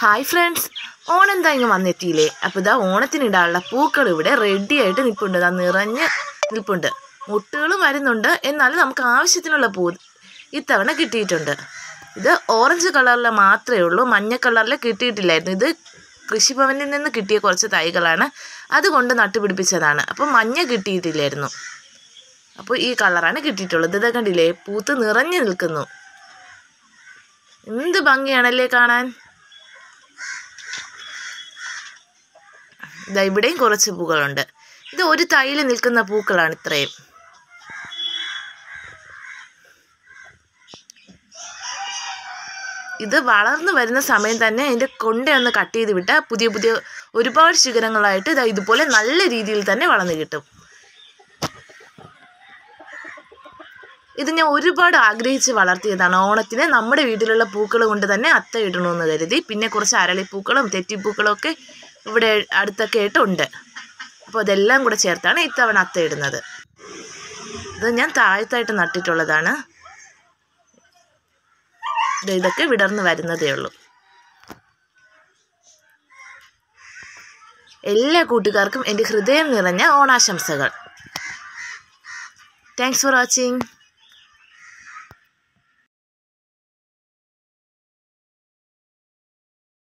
Hi friends Onam എന്താ ഇങ്ങ് വന്നെത്തിയില്ലേ? അപ്പോൾ ഇതാ ഓണത്തിനിടാനുള്ള പൂക്കൾ ഇവിടെ റെഡി ആയിട്ട് നിൽപ്പുണ്ട് ഇതാ നിറഞ്ഞ് നിൽപ്പുണ്ട്. മുട്ടുകളും വരുന്നുണ്ട്. എന്നാലും നമുക്ക് ആവശ്യത്തിനുള്ള പൂ ഇത്തവണ കിട്ടിയിട്ടുണ്ട്. ഇത് ഓറഞ്ച് കളറിൽ മാത്രമേ ഉള്ളൂ. മഞ്ഞ കളറിൽ കിട്ടിയിട്ടില്ലായിരുന്നു. ഇത് കൃഷിഭവനിൽ നിന്ന് കിട്ടിയ കുറച്ച് തൈകളാണ്. അതുകൊണ്ട് നട്ടുപിടിപ്പിച്ചതാണ്. അപ്പോൾ മഞ്ഞ കിട്ടിയിട്ടില്ലായിരുന്നു. അപ്പോൾ ഈ കളറാണ് കിട്ടിയിട്ടുള്ളത്. ഇതൊക്കെ കണ്ടില്ലേ? പൂത്ത് നിറഞ്ഞു നിൽക്കുന്നു. എന്ത് ഭംഗിയാണല്ലേ കാണാൻ? ഇതാ ഇവിടെയും കുറച്ച് പൂക്കളുണ്ട്. ഇത് ഒരു തൈയിൽ നിൽക്കുന്ന പൂക്കളാണ് ഇത്രയും. ഇത് വളർന്നു വരുന്ന സമയം തന്നെ അതിന്റെ കൊണ്ടയൊന്ന് കട്ട് ചെയ്ത് വിട്ടാൽ പുതിയ പുതിയ ഒരുപാട് ശിഖരങ്ങളായിട്ട് ഇതാ ഇതുപോലെ നല്ല രീതിയിൽ തന്നെ വളർന്നു കിട്ടും. ഇത് ഞാൻ ഒരുപാട് ആഗ്രഹിച്ച് വളർത്തിയതാണ്. ഓണത്തിന് നമ്മുടെ വീട്ടിലുള്ള പൂക്കൾ കൊണ്ട് തന്നെ അത്ത ഇടണമെന്ന് കരുതി. പിന്നെ കുറച്ച് അരളിപ്പൂക്കളും തെറ്റിപ്പൂക്കളും ഒക്കെ ഇവിടെ അടുത്തൊക്കെ ആയിട്ടുണ്ട്. അപ്പോൾ അതെല്ലാം കൂടെ ചേർത്താണ് ഇത്തവണ അത്ത ഇടുന്നത്. ഇത് ഞാൻ താഴത്തായിട്ട് നട്ടിട്ടുള്ളതാണ്. ഇതൊക്കെ വിടർന്ന് വരുന്നതേ ഉള്ളൂ. എല്ലാ കൂട്ടുകാർക്കും എന്റെ ഹൃദയം നിറഞ്ഞ ഓണാശംസകൾ. Thanks for watching